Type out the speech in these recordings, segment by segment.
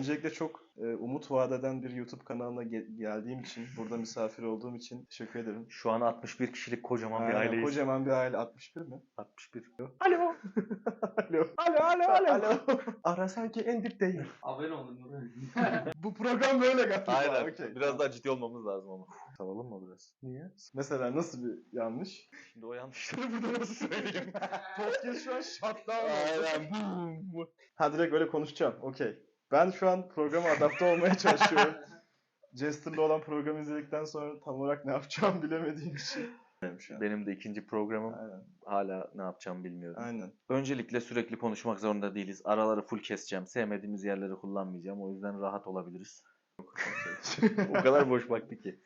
Öncelikle çok e, umut vaat eden bir YouTube kanalına ge- geldiğim için, burada misafir olduğum için teşekkür ederim. Şu an 61 kişilik kocaman bir Aynen, aileyiz. Kocaman bir aile. 61 mi? 61. Alo. alo. Alo, alo, alo. Ara sanki en dipteyim. Abone olun. Bu program böyle galiba. Aynen. Okey. Biraz daha ciddi olmamız lazım ama. Salalım mı biraz? Niye? Mesela nasıl bir yanlış? Şimdi o yanlışları burada nasıl söyleyeyim? Podcast şu an shutdown. Aynen. Boom. Ha direkt öyle konuşacağım. Okey. Ben şu an programa adapte olmaya çalışıyorum. Jester'la olan programı izledikten sonra tam olarak ne yapacağımı bilemediğim için. Benim de ikinci programım. Aynen. Hala ne yapacağımı bilmiyorum. Aynen. Öncelikle sürekli konuşmak zorunda değiliz. Araları full keseceğim. Sevmediğimiz yerleri kullanmayacağım. O yüzden rahat olabiliriz. o kadar boş baktı ki.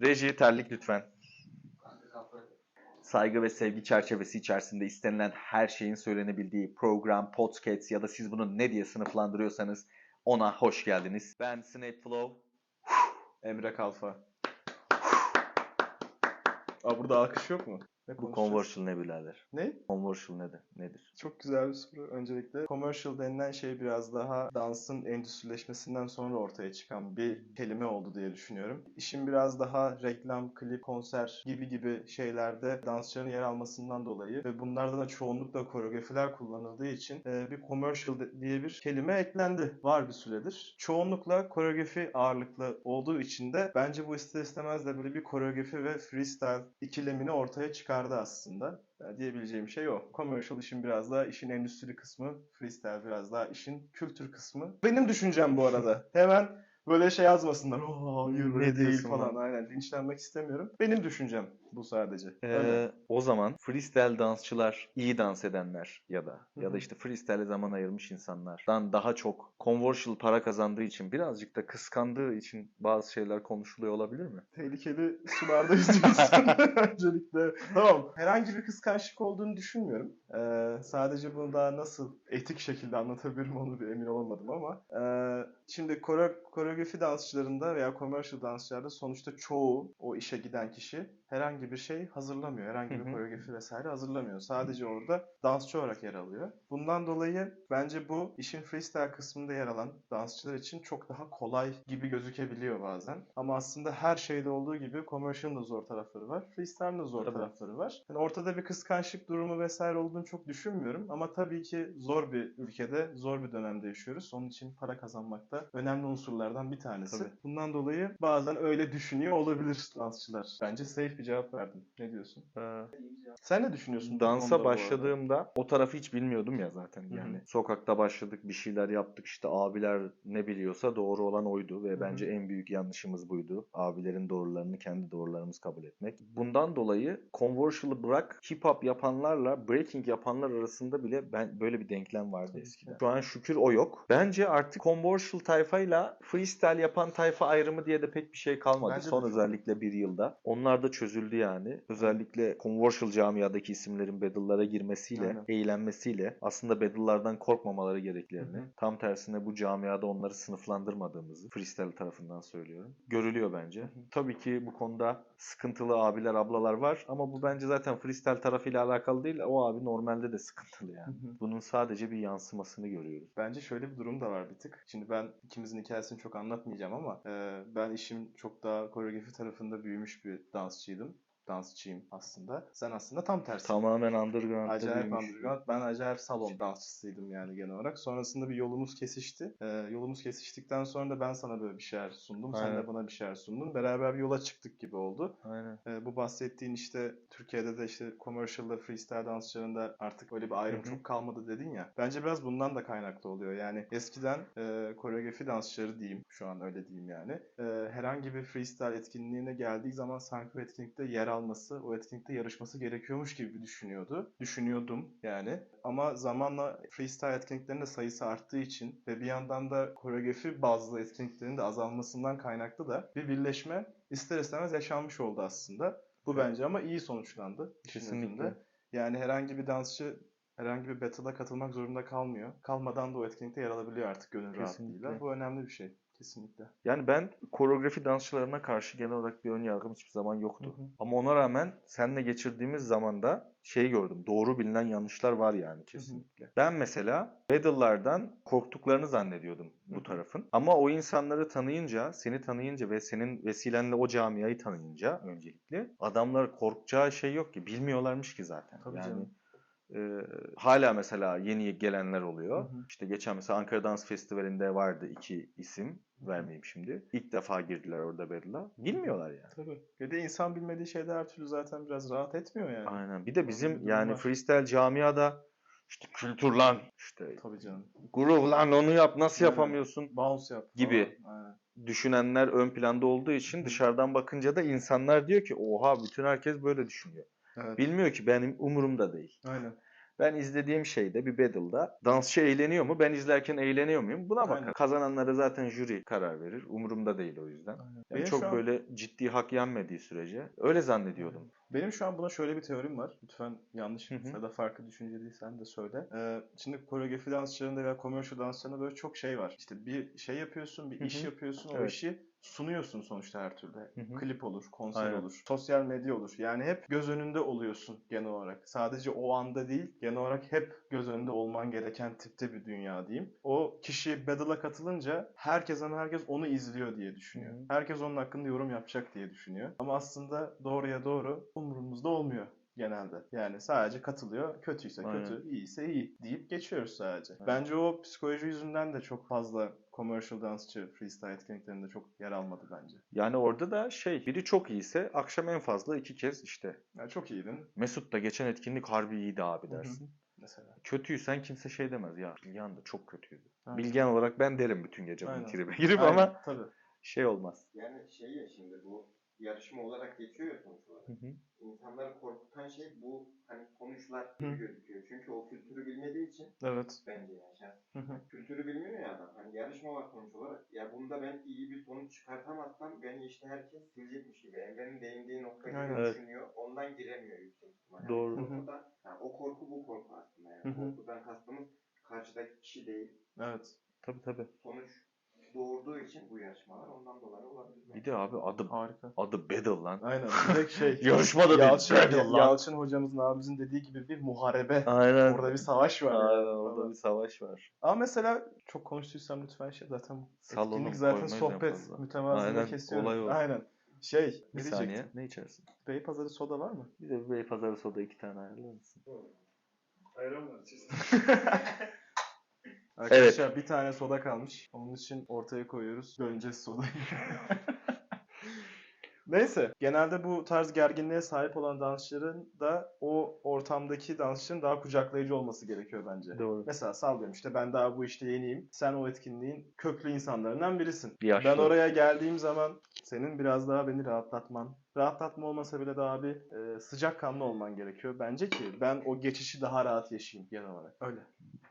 Reji terlik lütfen. Saygı ve sevgi çerçevesi içerisinde istenilen her şeyin söylenebildiği program, podcast ya da siz bunu ne diye sınıflandırıyorsanız ona hoş geldiniz. Ben Snape Flow. Emre Kalfa. Aa burada alkış yok mu? Ne Bu conversion ne birader? Ne? Conversion nedir? Nedir? Çok güzel bir soru. Öncelikle commercial denilen şey biraz daha dansın endüstrileşmesinden sonra ortaya çıkan bir kelime oldu diye düşünüyorum. İşin biraz daha reklam, klip, konser gibi gibi şeylerde dansçıların yer almasından dolayı ve bunlardan da çoğunlukla koreografiler kullanıldığı için e, bir commercial diye bir kelime eklendi. Var bir süredir. Çoğunlukla koreografi ağırlıklı olduğu için de bence bu ister istemez de böyle bir koreografi ve freestyle ikilemini ortaya çıkardı aslında. Ya diyebileceğim şey o. Commercial işin biraz daha işin endüstri kısmı, freestyle biraz daha işin kültür kısmı. Benim düşüncem bu arada. Hemen böyle şey yazmasınlar. Oo, Ne değil falan. Aynen linçlenmek istemiyorum. Benim düşüncem bu sadece. Ee, o zaman freestyle dansçılar, iyi dans edenler ya da Hı ya da işte freestyle'e zaman ayırmış insanlardan daha çok conversion para kazandığı için birazcık da kıskandığı için bazı şeyler konuşuluyor olabilir mi? Tehlikeli sularda yüzüyorsun öncelikle. Tamam. Herhangi bir kıskançlık olduğunu düşünmüyorum. Ee, sadece bunu daha nasıl etik şekilde anlatabilirim onu bir emin olamadım ama. Ee, şimdi kore, koreografi dansçılarında veya commercial dansçılarda sonuçta çoğu o işe giden kişi herhangi bir şey hazırlamıyor. Herhangi bir koreografi vesaire hazırlamıyor. Sadece orada dansçı olarak yer alıyor. Bundan dolayı bence bu işin freestyle kısmında yer alan dansçılar için çok daha kolay gibi gözükebiliyor bazen. Ama aslında her şeyde olduğu gibi commercial'ın da zor tarafları var. Freestyle'ın da zor Tabii. tarafları var. Yani ortada bir kıskançlık durumu vesaire olduğunu çok düşünmüyorum. Ama tabii ki zor bir ülkede, zor bir dönemde yaşıyoruz. Onun için para kazanmak da önemli unsurlardan bir tanesi. Tabii. Bundan dolayı bazen öyle düşünüyor olabilir dansçılar. Bence safe bir cevap verdim. Ne diyorsun? Sen ne düşünüyorsun? Dansa başladığımda o tarafı hiç bilmiyordum ya zaten yani. Sokakta başladık, bir şeyler yaptık işte abiler ne biliyorsa doğru olan oydu ve hı. bence en büyük yanlışımız buydu. Abilerin doğrularını kendi doğrularımız kabul etmek. Bundan dolayı conversion'ı bırak hip hop yapanlarla breaking yapanlar arasında bile ben böyle bir denklem vardı Tabii eskiden. ki. Şu an şükür o yok. Bence artık conversion tayfayla freestyle yapan tayfa ayrımı diye de pek bir şey kalmadı. Bence Son özellikle bir yılda. Onlar da çözüldü yani. Özellikle conversion camiadaki isimlerin battle'lara girmesiyle, Aynen. eğlenmesiyle aslında battle'lardan korkmamaları gereklerini, Hı hı. tam tersine bu camiada onları sınıflandırmadığımızı freestyle tarafından söylüyorum. Görülüyor bence. hı. Tabii ki bu konuda sıkıntılı abiler, ablalar var ama bu bence zaten freestyle tarafıyla alakalı değil. O abi normalde de sıkıntılı yani. Hı hı. Bunun sadece bir yansımasını görüyoruz. Bence şöyle bir durum da var bir tık. Şimdi ben ikimizin hikayesini çok anlatmayacağım ama e, ben işim çok daha koreografi tarafında büyümüş bir dansçıydım. Dansçıyım aslında. Sen aslında tam tersi. Tamamen underground'da Acayip büyümüş. underground. Ben acayip salon dansçısıydım yani genel olarak. Sonrasında bir yolumuz kesişti. Ee, yolumuz kesiştikten sonra da ben sana böyle bir şeyler sundum. Sen Aynen. de bana bir şeyler sundun. Beraber bir yola çıktık gibi oldu. Aynen. Ee, bu bahsettiğin işte Türkiye'de de işte commercial'da freestyle dansçılarında artık öyle bir ayrım çok kalmadı dedin ya. Bence biraz bundan da kaynaklı oluyor. Yani eskiden e, koreografi dansçıları diyeyim. Şu an öyle diyeyim yani. E, herhangi bir freestyle etkinliğine geldiği zaman sanki etkinlikte yer alması, o etkinlikte yarışması gerekiyormuş gibi düşünüyordu. Düşünüyordum yani. Ama zamanla freestyle etkinliklerin de sayısı arttığı için ve bir yandan da koreografi bazlı etkinliklerin de azalmasından kaynaklı da bir birleşme ister istemez yaşanmış oldu aslında. Bu bence ama iyi sonuçlandı. Kesinlikle. Yani herhangi bir dansçı herhangi bir battle'a katılmak zorunda kalmıyor. Kalmadan da o etkinlikte yer alabiliyor artık gönül Kesinlikle. rahatlığıyla. Bu önemli bir şey. Kesinlikle. Yani ben koreografi dansçılarına karşı genel olarak bir ön yargım hiçbir zaman yoktu. Hı hı. Ama ona rağmen seninle geçirdiğimiz zamanda şey gördüm. Doğru bilinen yanlışlar var yani kesinlikle. Ben mesela battle'lardan korktuklarını zannediyordum Hı bu hı. tarafın. Ama o insanları tanıyınca, seni tanıyınca ve senin vesilenle o camiayı tanıyınca öncelikle adamlar korkacağı şey yok ki. Bilmiyorlarmış ki zaten. Tabii yani canım. E, hala mesela yeni gelenler oluyor. Hı hı. İşte geçen mesela Ankara Dans Festivali'nde vardı iki isim. Vermeyeyim şimdi. İlk defa girdiler orada battle'a. Bilmiyorlar yani. Tabii. Bir de insan bilmediği şeyde her türlü zaten biraz rahat etmiyor yani. Aynen. Bir de bizim durum yani var. freestyle camiada işte kültür lan, işte Tabii canım. groove lan onu yap nasıl Aynen. yapamıyorsun Bounce yap Gibi. Aynen. düşünenler ön planda olduğu için dışarıdan bakınca da insanlar diyor ki oha bütün herkes böyle düşünüyor. Evet. Bilmiyor ki benim umurumda değil. Aynen. Ben izlediğim şeyde bir battle'da dansçı eğleniyor mu? Ben izlerken eğleniyor muyum? Buna bakar. Aynen. Kazananlara zaten jüri karar verir. Umurumda değil o yüzden. Aynen. Yani Benim çok an- böyle ciddi hak yenmediği sürece öyle zannediyordum. Benim şu an buna şöyle bir teorim var. Lütfen yanlış ya da farklı düşünceliysen de söyle. Ee, şimdi koreografi dansçılarında veya commercial dansçılarında böyle çok şey var. İşte bir şey yapıyorsun, bir iş yapıyorsun, o Evet. işi sunuyorsun sonuçta her türlü. hı. Klip olur, konser Aynen. olur, sosyal medya olur. Yani hep göz önünde oluyorsun genel olarak. Sadece o anda değil, genel olarak hep göz önünde olman gereken tipte bir dünya diyeyim. O kişi battle'a katılınca herkes ama herkes onu izliyor diye düşünüyor. Hı hı. Herkes onun hakkında yorum yapacak diye düşünüyor. Ama aslında doğruya doğru umurumuzda olmuyor genelde. Yani sadece katılıyor. Kötüyse Aynen. kötü, iyiyse iyi deyip geçiyoruz sadece. Aynen. Bence o psikoloji yüzünden de çok fazla commercial dansçı freestyle etkinliklerinde çok yer almadı bence. Yani orada da şey biri çok iyiyse akşam en fazla iki kez işte Yani çok iyiydin Mesut da geçen etkinlik harbi iyiydi abi Hı hı. dersin. mesela. Kötüysen kimse şey demez ya Bilgehan da çok kötüydü. Aynen. Bilgehan olarak ben derim bütün gece bunu tribe girip Aynen, ama tabii. şey olmaz. Yani şey ya şimdi bu yarışma olarak geçiyor ya sonuç olarak. Hı hı. İnsanları korkutan şey bu hani sonuçlar gibi gözüküyor. Çünkü o kültürü bilmediği için Evet. bence yani şahsen. Kültürü bilmiyor ya adam. Hani yarışma var sonuç olarak. Ya bunda ben iyi bir sonuç çıkartamazsam beni işte herkes silecekmiş gibi. Emre'nin değindiği nokta gibi. Evet. düşünüyor. Ondan giremiyor yüksek ihtimalle. Doğru. Yani korkudan, yani o korku bu korku aslında yani. Hı hı. Korkudan kastımız karşıdaki kişi değil. Evet. Tabii tabii. Sonuç doğurduğu için bu yarışmalar ondan dolayı olabilir. Bir de abi adı Harika. adı battle lan. Aynen. Direkt şey. Yarışmada değil, Yalçın, battle lan. Yalçın hocamızın abimizin dediği gibi bir muharebe. Aynen. Orada bir savaş var. yani Aynen, orada bir savaş var. Ama mesela çok konuştuysam lütfen şey zaten Salonu etkinlik zaten koymayız en sohbet fazla. mütevazını Aynen, kesiyorum. olay o. Aynen. Şey, Bir ne saniye. diyecektim? Ne içersin? Beypazarı soda var mı? Bir de bir Beypazarı soda iki tane ayarlar mısın? Ayran var Arkadaşlar bir tane soda kalmış. Onun için ortaya koyuyoruz. Döneceğiz sodayı. Neyse. Genelde bu tarz gerginliğe sahip olan dansçıların da o ortamdaki dansçının daha kucaklayıcı olması gerekiyor bence. Doğru. Mesela sallıyorum işte ben daha bu işte yeniyim. Sen o etkinliğin köklü insanlarından birisin. Yaşlı. Ben oraya geldiğim zaman senin biraz daha beni rahatlatman, rahatlatma olmasa bile daha bir e, sıcakkanlı olman gerekiyor bence ki ben o geçişi daha rahat yaşayayım genel olarak. Öyle.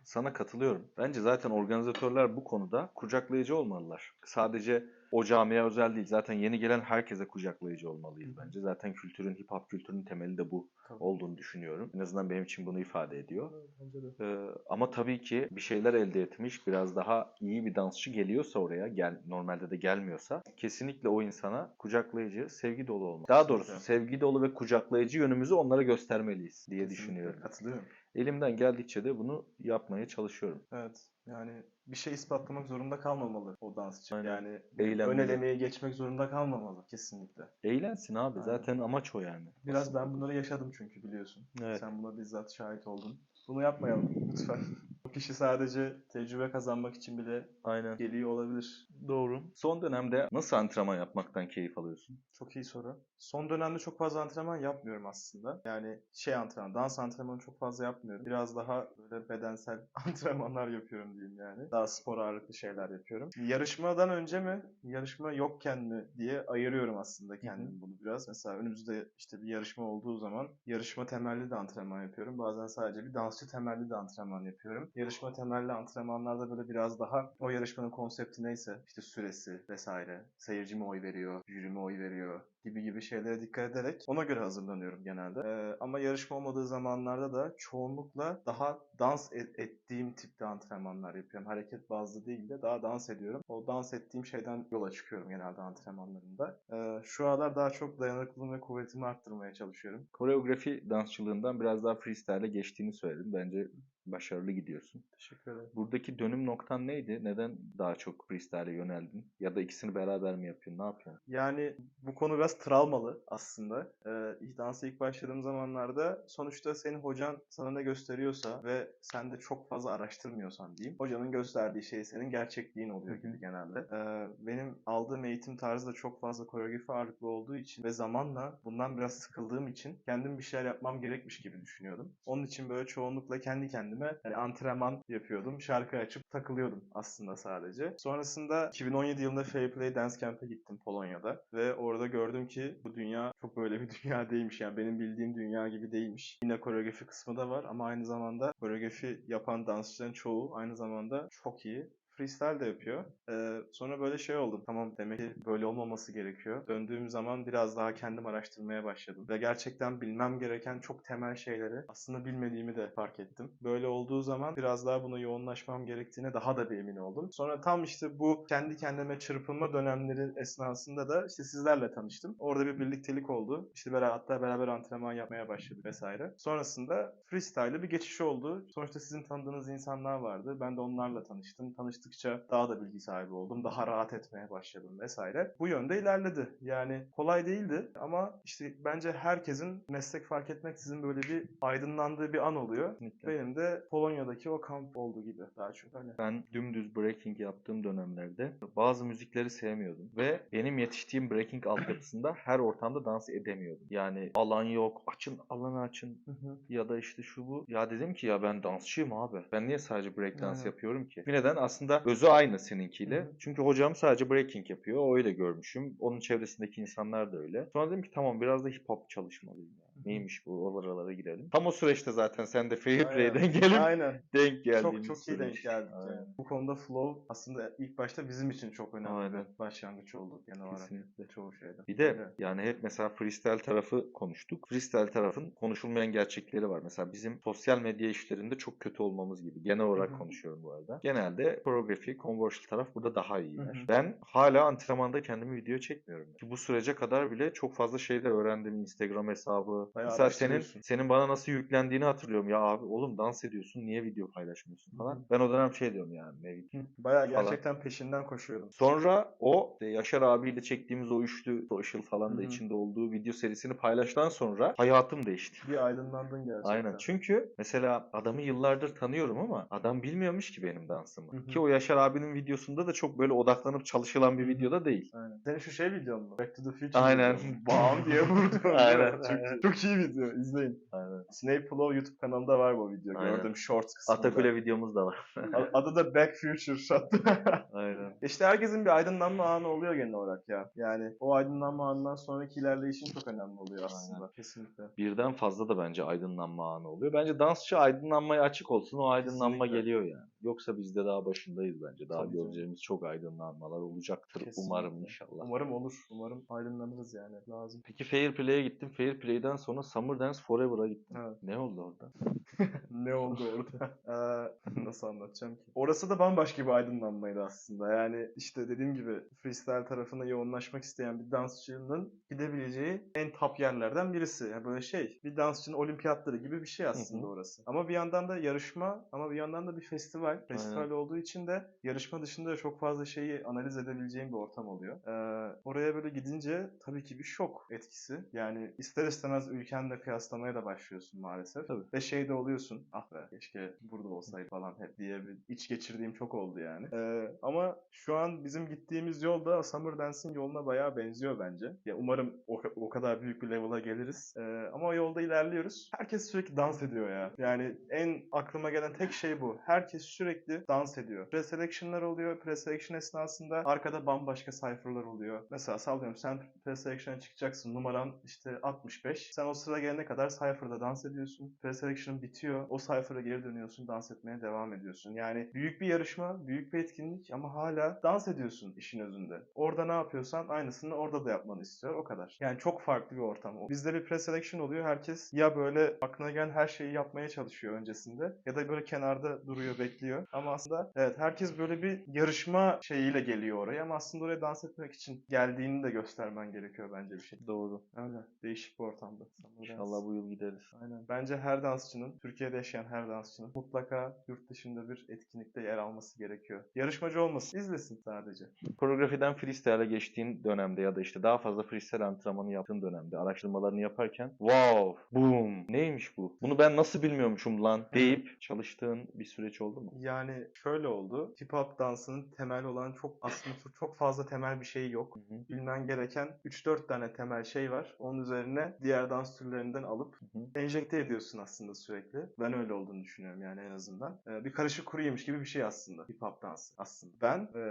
Sana katılıyorum. Bence zaten organizatörler bu konuda kucaklayıcı olmalılar. Sadece o camiye özel değil. Zaten yeni gelen herkese kucaklayıcı olmalıyız bence. Zaten kültürün, hip hop kültürünün temeli de bu Tabii. olduğunu düşünüyorum. En azından benim için bunu ifade ediyor. De. Ee, ama tabii ki bir şeyler elde etmiş, biraz daha iyi bir dansçı geliyorsa oraya, gel normalde de gelmiyorsa kesinlikle o insana kucaklayıcı, sevgi dolu olmalı. Daha doğrusu sevgi dolu ve kucaklayıcı yönümüzü onlara göstermeliyiz diye Kesinlikle düşünüyorum. Katılıyorum. Elimden geldikçe de bunu yapmaya çalışıyorum. Evet. Yani bir şey ispatlamak zorunda kalmamalı o dansçı. Aynen. Yani Eğlenmeli. ön elemeye geçmek zorunda kalmamalı kesinlikle. Eğlensin abi. Aynen. Zaten amaç o yani. Biraz ben bunları yaşadım çünkü biliyorsun. Evet. Sen buna bizzat şahit oldun. Bunu yapmayalım lütfen. O kişi sadece tecrübe kazanmak için bile Aynen. geliyor olabilir. Doğru. Son dönemde nasıl antrenman yapmaktan keyif alıyorsun? Çok iyi soru. Son dönemde çok fazla antrenman yapmıyorum aslında. Yani şey antrenman, dans antrenmanı çok fazla yapmıyorum. Biraz daha böyle bedensel antrenmanlar yapıyorum diyeyim yani. Daha spor ağırlıklı şeyler yapıyorum. Yarışmadan önce mi, yarışma yokken mi diye ayırıyorum aslında kendimi bunu biraz. Mesela önümüzde işte bir yarışma olduğu zaman yarışma temelli de antrenman yapıyorum. Bazen sadece bir dansçı temelli de antrenman yapıyorum. Yarışma temelli antrenmanlarda böyle biraz daha o yarışmanın konsepti neyse işte süresi vesaire. Seyirci mi oy veriyor, jüri mi oy veriyor, gibi gibi şeylere dikkat ederek ona göre hazırlanıyorum genelde. Ee, ama yarışma olmadığı zamanlarda da çoğunlukla daha dans et- ettiğim tipte antrenmanlar yapıyorum. Hareket bazlı değil de daha dans ediyorum. O dans ettiğim şeyden yola çıkıyorum genelde antrenmanlarımda. Ee, şu aralar daha çok dayanıklılığımı ve kuvvetimi arttırmaya çalışıyorum. Koreografi dansçılığından biraz daha freestyle'e geçtiğini söyledin. Bence başarılı gidiyorsun. Teşekkür ederim. Buradaki dönüm noktan neydi? Neden daha çok freestyle'e yöneldin? Ya da ikisini beraber mi yapıyorsun? Ne yapıyorsun? Yani bu konu biraz travmalı aslında. İlk dansa ilk başladığım zamanlarda sonuçta senin hocan sana ne gösteriyorsa ve sen de çok fazla araştırmıyorsan diyeyim. Hocanın gösterdiği şey senin gerçekliğin oluyor gibi genelde. Ee, benim aldığım eğitim tarzı da çok fazla koreografi ağırlıklı olduğu için ve zamanla bundan biraz sıkıldığım için kendim bir şeyler yapmam gerekmiş gibi düşünüyordum. Onun için böyle çoğunlukla kendi kendime yani antrenman yapıyordum. Şarkı açıp takılıyordum aslında sadece. Sonrasında 2017 yılında Fair Play Dance Camp'e gittim Polonya'da ve orada gördüm ki bu dünya çok böyle bir dünya değilmiş. Yani benim bildiğim dünya gibi değilmiş. Yine koreografi kısmı da var ama aynı zamanda koreografi yapan dansçıların çoğu aynı zamanda çok iyi freestyle de yapıyor. Ee, sonra böyle şey oldu. Tamam demek ki böyle olmaması gerekiyor. Döndüğüm zaman biraz daha kendim araştırmaya başladım. Ve gerçekten bilmem gereken çok temel şeyleri aslında bilmediğimi de fark ettim. Böyle olduğu zaman biraz daha buna yoğunlaşmam gerektiğine daha da bir emin oldum. Sonra tam işte bu kendi kendime çırpınma dönemleri esnasında da işte sizlerle tanıştım. Orada bir birliktelik oldu. İşte beraber, hatta beraber antrenman yapmaya başladık vesaire. Sonrasında freestyle'e bir geçiş oldu. Sonuçta sizin tanıdığınız insanlar vardı. Ben de onlarla tanıştım. Tanıştıkça daha da bilgi sahibi oldum. Daha rahat etmeye başladım vesaire. Bu yönde ilerledi. Yani kolay değildi ama işte bence herkesin meslek fark etmeksizin böyle bir aydınlandığı bir an oluyor. Kesinlikle. Benim de Polonya'daki o kamp olduğu gibi daha çok öyle. Ben dümdüz breaking yaptığım dönemlerde bazı müzikleri sevmiyordum. Ve benim yetiştiğim breaking altyapısında her ortamda dans edemiyordum. Yani alan yok, açın alanı açın ya da işte şu bu. Ya dedim ki ya ben dansçıyım abi. Ben niye sadece break dans yapıyorum ki? Bir neden aslında özü aynı seninkiyle. Çünkü hocam sadece breaking yapıyor. Öyle görmüşüm. Onun çevresindeki insanlar da öyle. Sonra dedim ki tamam biraz da hip hop çalışmalıyım. Yani. Neymiş bu? Oralara girelim. Tam o süreçte zaten sen de Fair. Play'den gelip Aynen. denk geldiğimiz Çok çok iyi denk geldik yani. Bu konuda flow aslında ilk başta bizim için çok önemli Aynen. bir başlangıç oldu genel olarak. Kesinlikle. Çoğu şeyde. Bir de Öyle. yani hep mesela freestyle tarafı konuştuk. Freestyle tarafın konuşulmayan gerçekleri var. Mesela bizim sosyal medya işlerinde çok kötü olmamız gibi. Genel olarak Hı hı. konuşuyorum bu arada. Genelde koreografi, conversion taraf burada daha hı. Ben hala antrenmanda kendimi video çekmiyorum. Ki bu sürece kadar bile çok fazla şeyler öğrendim. Instagram hesabı. Bayağı mesela senin senin bana nasıl yüklendiğini hatırlıyorum. Ya abi oğlum dans ediyorsun niye video paylaşmıyorsun falan. Hı. Ben o dönem şey diyorum yani ne video. Bayağı falan. gerçekten peşinden koşuyordum. Sonra o işte Yaşar abiyle çektiğimiz o üçlü social falan da Hı içinde olduğu video serisini paylaştıktan sonra hayatım değişti. Bir aydınlandın gerçekten. Aynen. Çünkü mesela adamı yıllardır tanıyorum ama adam bilmiyormuş ki benim dansımı. Hı hı. Ki o Yaşar abinin videosunda da çok böyle odaklanıp çalışılan bir videoda değil. Aynen. Senin şu şey videon mu? Back to the Future Aynen. Bam diye vurdu. Aynen, Çok, aynen. Çok iyi video. İzleyin. Aynen. Snape Plow YouTube kanalında var bu video. Aynen. Gördüm Shorts kısmında. Atakule videomuz da var. Adı da Back Future Shot. Aynen. işte herkesin bir aydınlanma anı oluyor genel olarak ya. Yani o aydınlanma anından sonraki ilerleyişin çok önemli oluyor aslında. Kesinlikle. Birden fazla da bence aydınlanma anı oluyor. Bence dansçı aydınlanmaya açık olsun. O aydınlanma Kesinlikle. geliyor yani. Yoksa biz de daha başındayız bence. Daha Tabii canım. göreceğimiz çok aydınlanmalar olacaktır Kesinlikle. umarım inşallah. Umarım olur. Umarım aydınlanırız yani. Lazım. Peki Fair Play'e gittim. Fair Play'den sonra Summer Dance Forever'a gittim. Evet. Ne oldu orada? ne oldu orada? Ee, nasıl anlatacağım ki? Orası da bambaşka bir aydınlanmaydı aslında. Yani işte dediğim gibi freestyle tarafına yoğunlaşmak isteyen bir dansçının gidebileceği en top yerlerden birisi. Yani böyle şey, bir dansçının olimpiyatları gibi bir şey aslında orası. Ama bir yandan da yarışma ama bir yandan da bir festival. Festival olduğu için de yarışma dışında da çok fazla şeyi analiz edebileceğin bir ortam oluyor. Ee, oraya böyle gidince tabii ki bir şok etkisi. Yani ister istemez ülkenle kıyaslamaya da başlıyorsun maalesef. Tabii. Ve şey de oluyorsun. Ah be keşke burada olsaydı falan hep diye bir iç geçirdiğim çok oldu yani. Ee, ama şu an bizim gittiğimiz yol da Summer Dance'in yoluna bayağı benziyor bence. Ya umarım o, o kadar büyük bir level'a geliriz. Ee, ama o yolda ilerliyoruz. Herkes sürekli dans ediyor ya. Yani en aklıma gelen tek şey bu. Herkes sürekli sürekli dans ediyor. Preselection'lar oluyor. Preselection esnasında arkada bambaşka cypher'lar oluyor. Mesela sallıyorum sen preselection'a çıkacaksın. Numaran işte 65. Sen o sıra gelene kadar cypher'da dans ediyorsun. Preselection bitiyor. O cypher'a geri dönüyorsun. Dans etmeye devam ediyorsun. Yani büyük bir yarışma, büyük bir etkinlik ama hala dans ediyorsun işin özünde. Orada ne yapıyorsan aynısını orada da yapmanı istiyor. O kadar. Yani çok farklı bir ortam. Bizde bir preselection oluyor. Herkes ya böyle aklına gelen her şeyi yapmaya çalışıyor öncesinde ya da böyle kenarda duruyor, bekliyor. Ama aslında evet herkes böyle bir yarışma şeyiyle geliyor oraya ama aslında oraya dans etmek için geldiğini de göstermen gerekiyor bence bir şey. Doğru. Öyle. Değişik bir ortamda. İnşallah bu yıl gideriz. Aynen. Bence her dansçının, Türkiye'de yaşayan her dansçının mutlaka yurt dışında bir etkinlikte yer alması gerekiyor. Yarışmacı olmasın, izlesin sadece. Koreografiden freestyle'a geçtiğin dönemde ya da işte daha fazla freestyle antrenmanı yaptığın dönemde araştırmalarını yaparken wow, boom, neymiş bu? Bunu ben nasıl bilmiyormuşum lan deyip çalıştığın bir süreç oldu mu? Yani şöyle oldu. Hip hop dansının temel olan çok aslında çok, fazla temel bir şey yok. Hı hı. Bilmen gereken 3-4 tane temel şey var. Onun üzerine diğer dans türlerinden alıp Hı hı. enjekte ediyorsun aslında sürekli. Ben öyle olduğunu düşünüyorum yani en azından. Ee, bir karışık kuru yemiş gibi bir şey aslında hip hop dansı aslında. Ben e,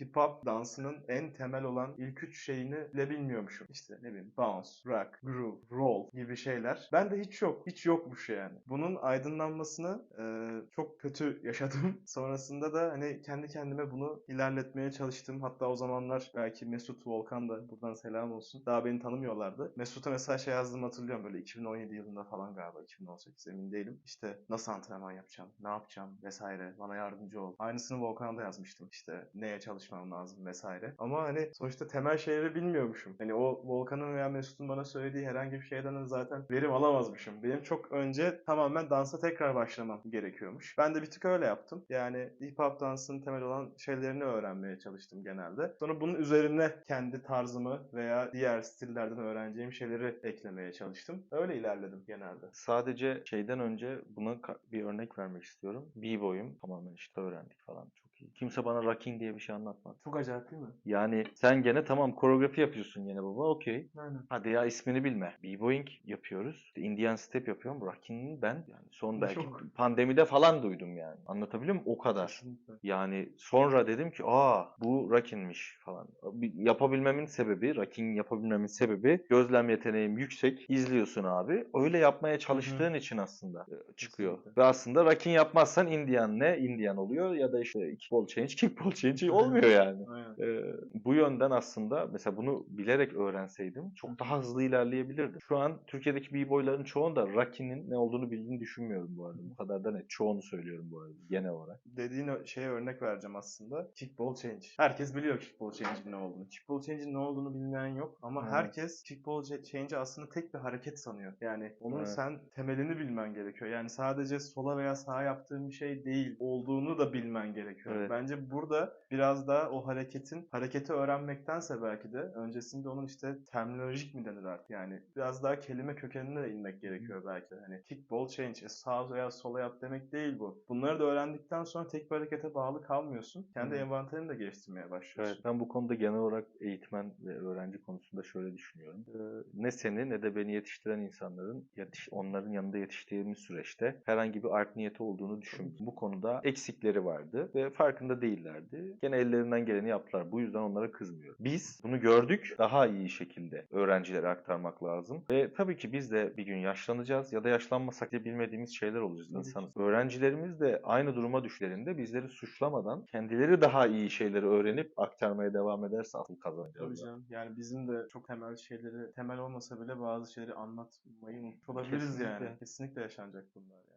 hip hop dansının en temel olan ilk üç şeyini bile bilmiyormuşum. İşte ne bileyim bounce, rock, groove, roll gibi şeyler. Ben de hiç yok. Hiç yokmuş yani. Bunun aydınlanmasını e, çok kötü yaşadım. Sonrasında da hani kendi kendime bunu ilerletmeye çalıştım. Hatta o zamanlar belki Mesut Volkan da buradan selam olsun. Daha beni tanımıyorlardı. Mesut'a mesela şey yazdığımı hatırlıyorum böyle 2017 yılında falan galiba 2018 emin değilim. İşte nasıl antrenman yapacağım, ne yapacağım vesaire bana yardımcı ol. Aynısını Volkan'a da yazmıştım. İşte neye çalışmam lazım vesaire. Ama hani sonuçta temel şeyleri bilmiyormuşum. Hani o Volkan'ın veya Mesut'un bana söylediği herhangi bir şeyden zaten verim alamazmışım. Benim çok önce tamamen dansa tekrar başlamam gerekiyormuş. Ben de bir tık öyle yaptım. Yani hip hop dansının temel olan şeylerini öğrenmeye çalıştım genelde. Sonra bunun üzerine kendi tarzımı veya diğer stillerden öğreneceğim şeyleri eklemeye çalıştım. Öyle ilerledim genelde. Sadece şeyden önce buna bir örnek vermek istiyorum. B-boy'um tamamen işte öğrendik falan çok. Kimse bana rocking diye bir şey anlatmadı. Çok acayip değil mi? Yani sen gene tamam koreografi yapıyorsun gene baba okey. Aynen. Hadi ya ismini bilme. B-boying yapıyoruz. Indian step yapıyorum. Rocking'i ben yani son belki Çok. pandemide falan duydum yani. Anlatabiliyor muyum? O kadar. Kesinlikle. Yani sonra dedim ki aa bu Rakin'miş falan. Yapabilmemin sebebi, Rakin yapabilmemin sebebi gözlem yeteneğim yüksek. İzliyorsun abi. Öyle yapmaya çalıştığın için aslında e, çıkıyor. Kesinlikle. Ve aslında Rakin yapmazsan Indian ne? Indian oluyor ya da işte kickball change, kickball change olmuyor yani. Aynen. Ee, bu yönden aslında mesela bunu bilerek öğrenseydim çok daha hızlı ilerleyebilirdim. Şu an Türkiye'deki b-boyların çoğunda Raki'nin ne olduğunu bildiğini düşünmüyorum bu arada. Bu kadar da net. Çoğunu söylüyorum bu arada genel olarak. dediğin şeye örnek vereceğim aslında. Kickball change. Herkes biliyor kickball change'in ne olduğunu. Kickball change'in ne olduğunu bilmeyen yok ama Evet. herkes kickball change'i aslında tek bir hareket sanıyor. Yani onun Evet. sen temelini bilmen gerekiyor. Yani sadece sola veya sağa yaptığın bir şey değil. Olduğunu da bilmen gerekiyor. Evet. Bence burada biraz daha o hareketin hareketi öğrenmektense belki de öncesinde onun işte terminolojik mi denir artık yani biraz daha kelime kökenine de inmek gerekiyor belki de. Hani kickball change, e, sağ veya sola yap demek değil bu. Bunları da öğrendikten sonra tek bir harekete bağlı kalmıyorsun. Kendi Hı. envanterini de geliştirmeye başlıyorsun. Evet, ben bu konuda genel olarak eğitmen ve öğrenci konusunda şöyle düşünüyorum. Ee, ne seni ne de beni yetiştiren insanların yetiş, onların yanında yetiştiğimiz süreçte herhangi bir art niyeti olduğunu düşünmüyorum. Bu konuda eksikleri vardı ve farkında değillerdi. Gene ellerinden geleni yaptılar. Bu yüzden onlara kızmıyorum. Biz bunu gördük. Daha iyi şekilde öğrencilere aktarmak lazım. Ve tabii ki biz de bir gün yaşlanacağız ya da yaşlanmasak da bilmediğimiz şeyler olacağız Tabii ki. insanız. Öğrencilerimiz de aynı duruma düşlerinde bizleri suçlamadan kendileri daha iyi şeyleri öğrenip aktarmaya devam ederse asıl Tabii kazanacağız. canım. Yani bizim de çok temel şeyleri, temel olmasa bile bazı şeyleri anlatmayı Kesinlikle. yani. Kesinlikle yaşanacak bunlar yani.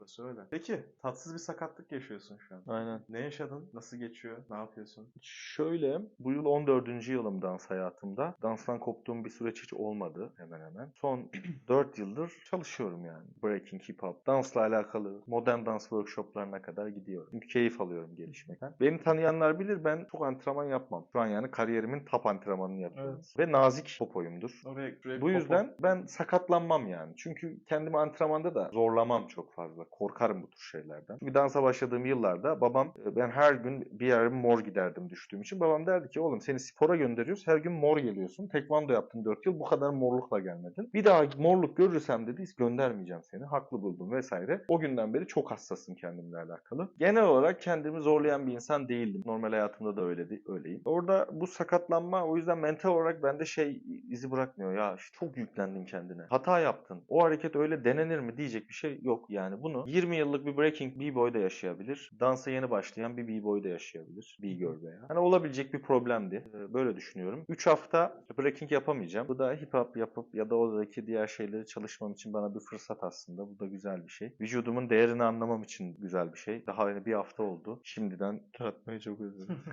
Burası öyle. Peki, tatsız bir sakatlık yaşıyorsun şu an. Aynen. Ne yaşadın? Nasıl geçiyor? Ne yapıyorsun? Şöyle, bu yıl 14. yılım dans hayatımda. Danstan koptuğum bir süreç hiç olmadı hemen hemen. Son 4 yıldır çalışıyorum yani. Breaking, hip hop, dansla alakalı modern dans workshoplarına kadar gidiyorum. Çünkü keyif alıyorum gelişmekten. Beni tanıyanlar bilir ben çok antrenman yapmam. Şu an yani kariyerimin top antrenmanını yapıyorum. Evet. Ve nazik popoyumdur. Oraya, Bu popo- yüzden ben sakatlanmam yani. Çünkü kendimi antrenmanda da zorlamam çok fazla. Korkarım bu tür şeylerden. Çünkü dansa başladığım yıllarda babam e, ben her gün bir yere mor giderdim düştüğüm için. Babam derdi ki oğlum seni spora gönderiyoruz. Her gün mor geliyorsun. Tekvando yaptın 4 yıl. Bu kadar morlukla gelmedin. Bir daha morluk görürsem dedi göndermeyeceğim seni. Haklı buldum vesaire. O günden beri çok hassasım kendimle alakalı. Genel olarak kendimi zorlayan bir insan değildim. Normal hayatımda da öyle öyleyim. Orada bu sakatlanma o yüzden mental olarak bende şey izi bırakmıyor. Ya çok yüklendin kendine. Hata yaptın. O hareket öyle denenir mi diyecek bir şey yok yani. Bunu 20 yıllık bir breaking b-boy da yaşayabilir. Dansa yeni başlayan bir b-boy da yaşayabilir. B-girl veya. Hani olabilecek bir problemdi. Ee, Böyle düşünüyorum. 3 hafta breaking yapamayacağım. Bu da hip hop yapıp ya da oradaki diğer şeyleri çalışmam için bana bir fırsat aslında. Bu da güzel bir şey. Vücudumun değerini anlamam için güzel bir şey. Daha hani bir hafta oldu. Şimdiden tatmayı çok özledim.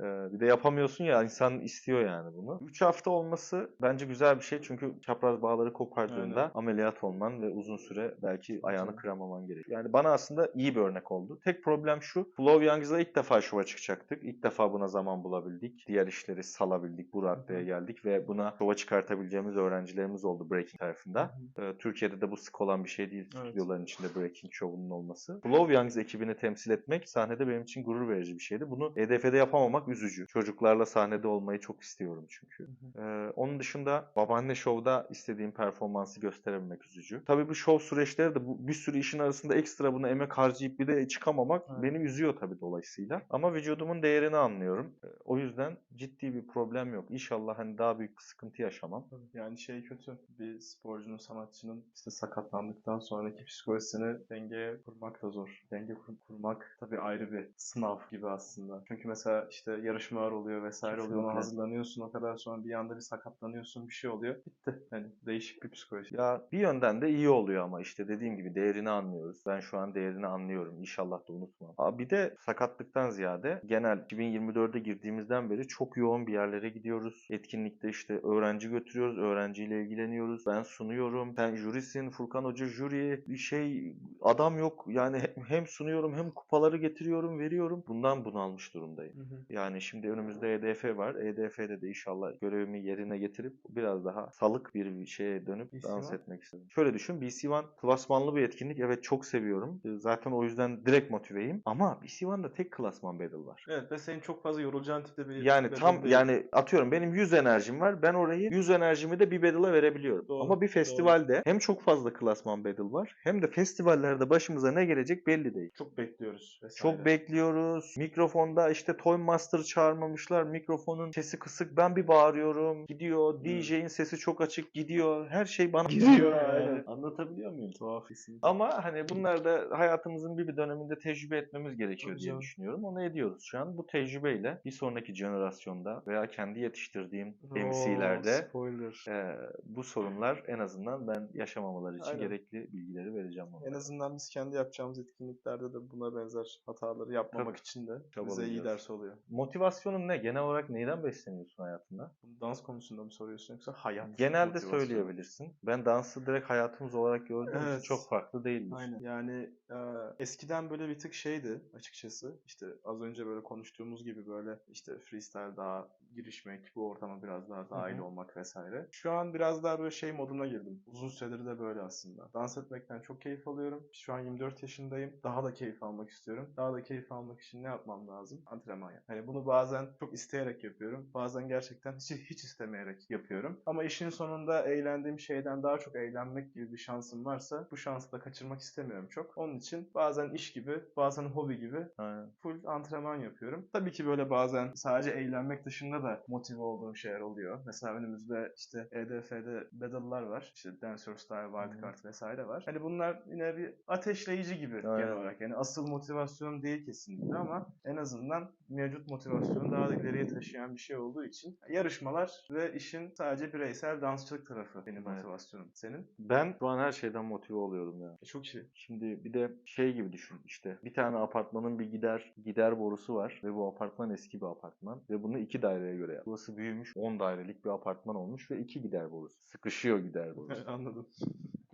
Ee, bir de yapamıyorsun ya insan istiyor yani bunu. 3 hafta olması bence güzel bir şey çünkü çapraz bağları kopardığında Aynen. ameliyat olman ve uzun süre belki ayağını Tabii. Kıramaman gerekiyor. Yani bana aslında iyi bir örnek oldu. Tek problem şu. Flow Youngs'la ilk defa şova çıkacaktık. İlk defa buna zaman bulabildik. Diğer işleri salabildik. Bu raddeye geldik ve buna şova çıkartabileceğimiz öğrencilerimiz oldu Breaking tarafında. Ee, Türkiye'de de bu sık olan bir şey değil. Evet. Stüdyoların içinde Breaking şovunun olması. Flow Youngs ekibini temsil etmek sahnede benim için gurur verici bir şeydi. Bunu EDF'de yapamamak üzücü. Çocuklarla sahnede olmayı çok istiyorum çünkü. Ee, onun dışında babaanne şovda istediğim performansı gösterebilmek üzücü. Tabii bu şov süreçleri de bu bir sürü işin arasında ekstra buna emek harcayıp bir de çıkamamak Evet. beni üzüyor tabii dolayısıyla. Ama vücudumun değerini anlıyorum. Ee, O yüzden ciddi bir problem yok. İnşallah hani daha büyük bir sıkıntı yaşamam. Yani şey kötü. Bir sporcunun, sanatçının işte sakatlandıktan sonraki psikolojisini dengeye kurmak da zor. Denge kur- kurmak tabii ayrı bir sınav gibi aslında. Çünkü mesela işte yarışmalar oluyor vesaire oluyor. Ona hazırlanıyorsun o kadar sonra bir anda bir sakatlanıyorsun bir şey oluyor. Bitti. Hani değişik bir psikoloji. Ya bir yönden de iyi oluyor ama işte dediğim gibi değerini anlıyoruz. Ben şu an değerini anlıyorum. İnşallah da unutmam. Aa, bir de sakatlıktan ziyade genel 2024'e girdiğimizden beri çok yoğun bir yerlere gidiyoruz. Etkinlikte işte öğrenci götürüyoruz. Öğrenciyle ilgileniyoruz. Ben sunuyorum. Sen jürisin. Furkan Hoca jüri. Bir şey adam yok. Yani hem sunuyorum hem kupaları getiriyorum veriyorum. Bundan bunalmış durumdayım. Yani şimdi önümüzde EDF var. EDF'de de inşallah görevimi yerine getirip biraz daha salık bir şeye dönüp BC dans One? etmek istedim. Şöyle düşün. BC One klasmanlı bir etkinlik. Evet çok seviyorum. Ee, Zaten o yüzden direkt motiveyim. Ama One'da tek klasman battle var. Evet ve senin çok fazla yorulacağın tipte bir Yani tam değil. yani atıyorum benim 100 enerjim var. Ben orayı 100 enerjimi de bir battle'a verebiliyorum. Doğru, Ama bir festivalde hem çok fazla klasman battle var hem de festivallerde başımıza ne gelecek belli değil. çok bekliyoruz vesaire. Çok bekliyoruz. Mikrofonda işte Toy Master çağırmamışlar. Mikrofonun sesi kısık. Ben bir bağırıyorum. Gidiyor. Hmm. DJ'in sesi çok açık. Gidiyor. Her şey bana Gidiyor, aynen. Anlatabiliyor muyum? Tuhaf kesinlikle. Ama hani bunlar da hayatımızın bir bir döneminde tecrübe etmemiz gerekiyor Tabii diye düşünüyorum. Onu ediyoruz şu an. Bu tecrübeyle bir sonraki jenerasyonda veya kendi yetiştirdiğim Oo, MC'lerde spoiler. e, bu sorunlar en azından ben yaşamamaları için Aynen. gerekli bilgileri vereceğim onlara. En azından biz kendi yapacağımız etkinliklerde de buna benzer hataları yapmamak için de bize iyi ders oluyor. Motivasyonun ne? Genel olarak neyden besleniyorsun hayatında? Dans konusunda mı soruyorsun yoksa hayat Genelde motivasyonu? söyleyebilirsin. Ben dansı direkt hayatımız olarak gördüğüm için Evet. çok farklı değildir. Aynen. Yani e, eskiden böyle bir tık şeydi açıkçası. İşte az önce böyle konuştuğumuz gibi böyle işte freestyle daha girişmek, bu ortama biraz daha dahil hı. olmak vesaire. Şu an biraz daha böyle şey moduna girdim. Uzun süredir de böyle aslında. Dans etmekten çok keyif alıyorum. Şu an 24 yaşındayım. Daha da keyif almak istiyorum. Daha da keyif almak için ne yapmam lazım? Antrenman yap. Hani bunu bazen çok isteyerek yapıyorum. Bazen gerçekten hiç, hiç istemeyerek yapıyorum. Ama işin sonunda eğlendiğim şeyden daha çok eğlenmek gibi bir şansım varsa bu şansı da kaçırmak istemiyorum çok. Onun için bazen iş gibi, bazen hobi gibi Aynen. full antrenman yapıyorum. Tabii ki böyle bazen sadece eğlenmek dışında da motive olduğum şeyler oluyor. Mesela önümüzde işte EDF'de battle'lar var. İşte Dancer Style, Wildcard vesaire var. Hani bunlar yine bir ateşleyici gibi Aynen. genel olarak. Yani asıl motivasyon değil kesinlikle ama en azından mevcut motivasyonu daha da ileriye taşıyan bir şey olduğu için yarışmalar ve işin sadece bireysel dansçılık tarafı benim Evet. motivasyonum. Senin? Ben şu an her şeyden motive oluyorum ya. E, çok iyi. Şimdi bir de şey gibi düşün işte bir tane apartmanın bir gider gider borusu var ve bu apartman eski bir apartman ve bunu iki daireye göre yap. Burası büyümüş 10 dairelik bir apartman olmuş ve iki gider borusu. Sıkışıyor gider borusu. Anladım.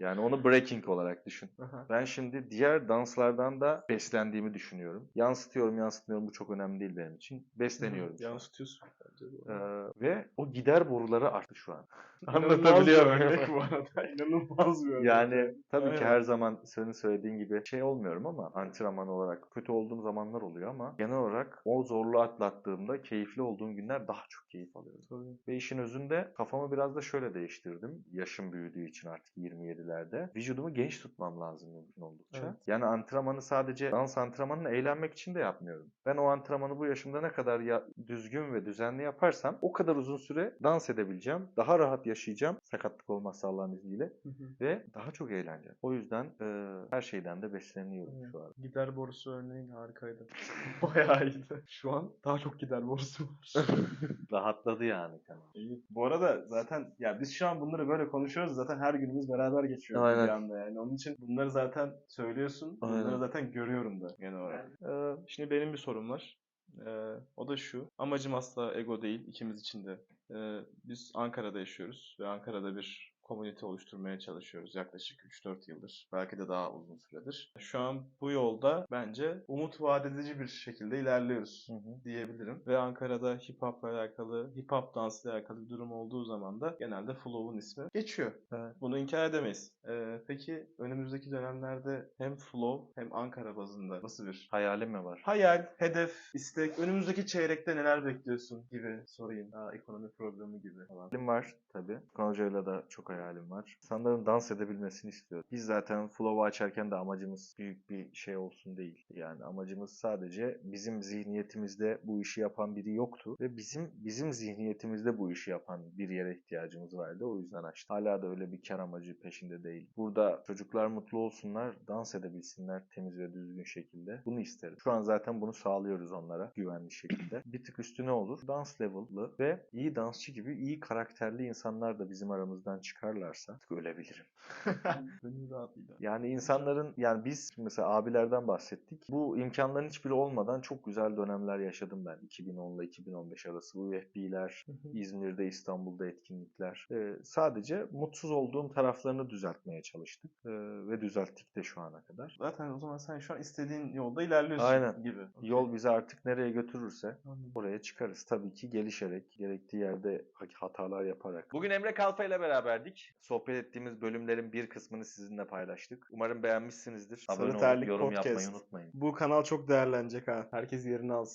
Yani onu breaking olarak düşün. Aha. Ben şimdi diğer danslardan da beslendiğimi düşünüyorum. Yansıtıyorum yansıtmıyorum bu çok önemli değil benim için. Besleniyorum. an. Yansıtıyorsun. Ee, ve o gider boruları arttı şu an. Anlatabiliyor muyum? bu arada. İnanılmaz bir örnek. Yani tabii ki Aynen. her zaman senin söylediğin gibi şey olmuyorum ama antrenman olarak kötü olduğum zamanlar oluyor ama genel olarak o zorluğu atlattığımda keyifli olduğum günler daha çok keyif alıyorum. Ve işin özünde kafamı biraz da şöyle değiştirdim. Yaşım büyüdüğü için artık 27'lerde. Vücudumu genç tutmam lazım mümkün oldukça. Evet. Yani antrenmanı sadece dans antrenmanını eğlenmek için de yapmıyorum. Ben o antrenmanı bu yaşımda ne kadar ya- düzgün ve düzenli yaparsam o kadar uzun süre dans edebileceğim. Daha rahat yaşayacağım. Sakatlık olmazsa Allah'ın izniyle. Ve daha çok eğleneceğim. O yüzden e, her şeyden de besleniyorum Evet. şu an. Gider borusu örneğin harikaydı. Bayağı iyiydi. Şu an daha çok gider borusu var. Rahatladı yani. İyi. Bu arada zaten ya biz şu an bunları böyle konuşuyoruz zaten her günümüz beraber geçiyor Aynen. bir anda yani. Onun için bunları zaten söylüyorsun. Bunları Aynen. zaten görüyorum da genel olarak. Ee, şimdi benim bir sorum var. Ee, o da şu. Amacım asla ego değil ikimiz için de. Ee, biz Ankara'da yaşıyoruz ve Ankara'da bir komünite oluşturmaya çalışıyoruz yaklaşık 3-4 yıldır. Belki de daha uzun süredir. Şu an bu yolda bence umut vaat edici bir şekilde ilerliyoruz Hı hı. diyebilirim. Ve Ankara'da hip hop'la alakalı, hip hop dansla alakalı bir durum olduğu zaman da genelde Flow'un ismi geçiyor. Evet. Bunu inkar edemeyiz. Ee, peki önümüzdeki dönemlerde hem Flow hem Ankara bazında nasıl bir Hayalim mi var? hayal, hedef, istek, önümüzdeki çeyrekte neler bekliyorsun gibi sorayım. Aa, ekonomi programı gibi falan. Hayalim var tabii. Hoca'yla da çok hayalim var. İnsanların dans edebilmesini istiyorum. Biz zaten Flow'u açarken de amacımız büyük bir şey olsun değil. Yani amacımız sadece bizim zihniyetimizde bu işi yapan biri yoktu. Ve bizim bizim zihniyetimizde bu işi yapan bir yere ihtiyacımız vardı. O yüzden açtık. Hala da öyle bir kar amacı peşinde değil. Burada çocuklar mutlu olsunlar, dans edebilsinler temiz ve düzgün şekilde. Bunu isterim. Şu an zaten bunu sağlıyoruz onlara güvenli şekilde. Bir tık üstüne olur. Dans level'lı ve iyi dansçı gibi iyi karakterli insanlar da bizim aramızdan çıkarlarsa artık ölebilirim. Gönül rahatlığıyla. Yani insanların yani biz mesela abilerden bahsettik. Bu imkanların hiçbiri olmadan çok güzel dönemler yaşadım ben. 2010 ile 2015 arası UFB'ler, İzmir'de, İstanbul'da etkinlikler. Ee, sadece mutsuz olduğum taraflarını düzeltmeye çalıştık. Ee, ve düzelttik de şu ana kadar. Zaten o zaman sen şu an istediğin yolda ilerliyorsun Aynen. gibi. Okey. Yol bizi artık nereye götürürse Anladım. oraya çıkarız. Tabii ki gelişerek, gerektiği yerde hatalar yaparak. Bugün Emre Kalfa ile beraberdik. Sohbet ettiğimiz bölümlerin bir kısmını sizinle paylaştık. Umarım beğenmişsinizdir. Sarı Abone olup Terlik yorum Podcast. yapmayı unutmayın. Bu kanal çok değerlenecek ha. Herkes yerini alsın.